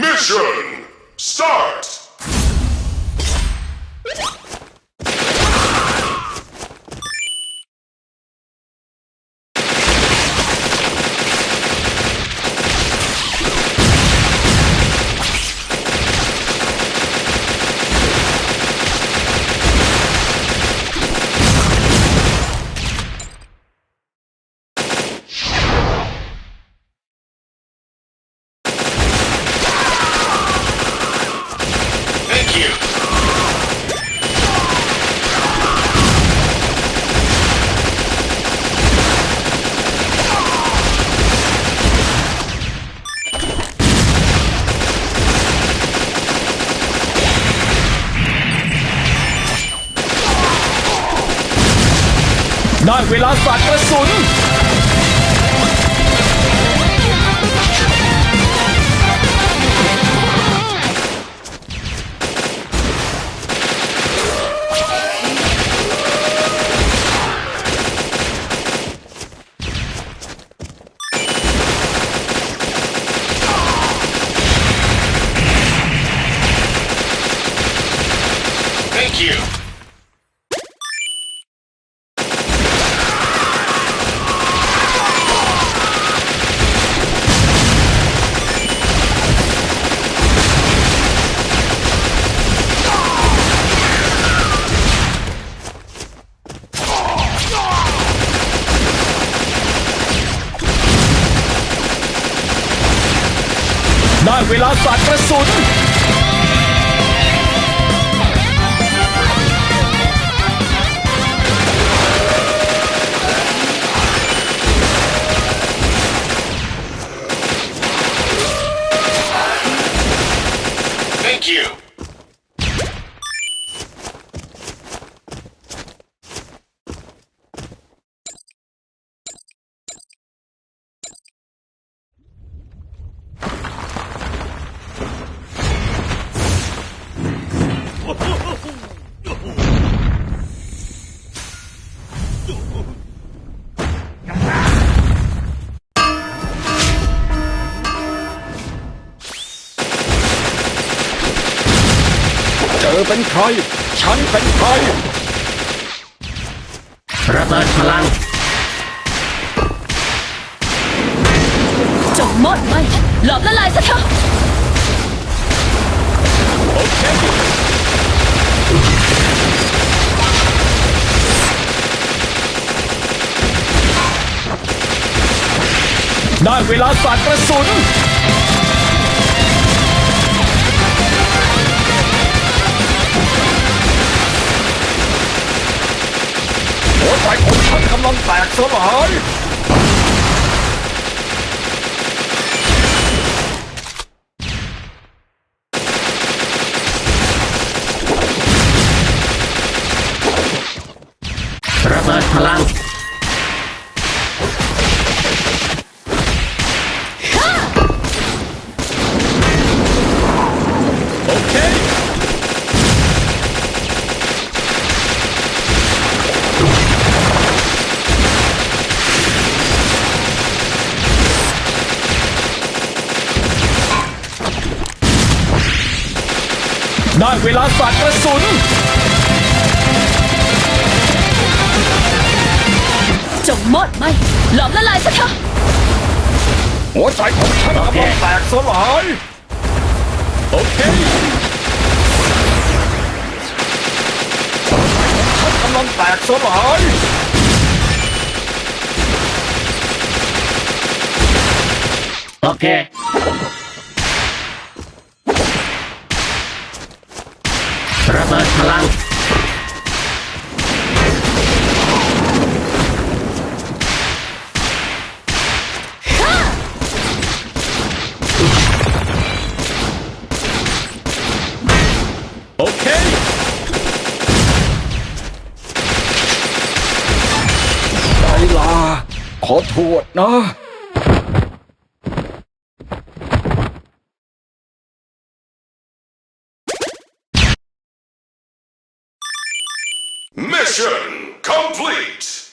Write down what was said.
Mission start! ได้เวลาสัตว์กระสุน Thank you. เวลาสัตว์กระสุน เจอเป็นใคร ฉันเป็นใคร ระเบิดพลัง จงหมดไหมหลอมละลายซะเถอะโอเคได้เวลาสัตว์กระสุน้องฉันกำลังแตกสลายระเบิดพลัง ได้เวลาสัตว์กระสุน จงหมดไหมหลอมละลายซะเถอะหัวใจของฉันกำลังแตกสลาย โอเคหัวใจของฉันกำลังแตกสลายโอเค ระเบิด พลังโอเคไดลาขอโทษนะ Mission complete!